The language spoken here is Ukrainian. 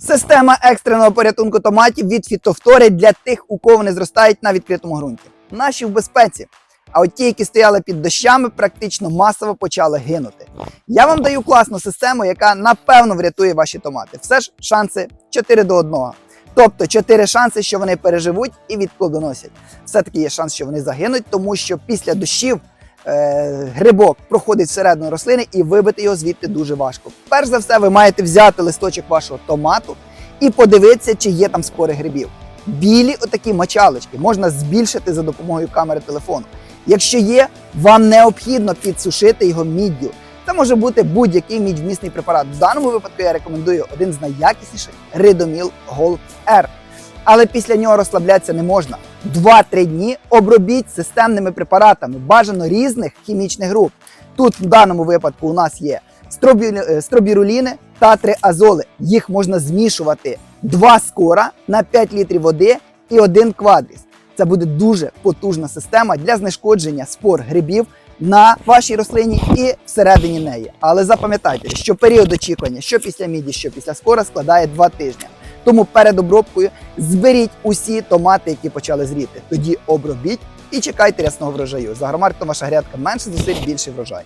Система екстреного порятунку томатів від фітофтори для тих, у кого вони зростають на відкритому ґрунті. Наші в безпеці. А от ті, які стояли під дощами, практично масово почали гинути. Я вам даю класну систему, яка напевно врятує ваші томати. Все ж шанси 4 до 1. Тобто 4 шанси, що вони переживуть і відплодоносять. Все-таки є шанс, що вони загинуть, тому що після дощів грибок проходить всередину рослини і вибити його звідти дуже важко. Перш за все, ви маєте взяти листочок вашого томату і подивитися, чи є там спори грибів. Білі отакі мочалочки можна збільшити за допомогою камери телефону. Якщо є, вам необхідно підсушити його міддю. Це може бути будь-який мідьвмісний препарат. В даному випадку я рекомендую один з найякісніших Ridomil Gold R. Але після нього розслаблятися не можна. 2-3 дні обробіть системними препаратами, бажано різних хімічних груп. Тут в даному випадку у нас є е, стробіруліни та триазоли. Їх можна змішувати 2 скора на 5 літрів води і один квадріс. Це буде дуже потужна система для знешкодження спор грибів на вашій рослині і всередині неї. Але запам'ятайте, що період очікування, що після міді, що після скора, складає 2 тижні. Тому перед обробкою зберіть усі томати, які почали зріти. Тоді обробіть і чекайте рясного врожаю. За агромаркетом ваша грядка менше зусиль, більший врожай.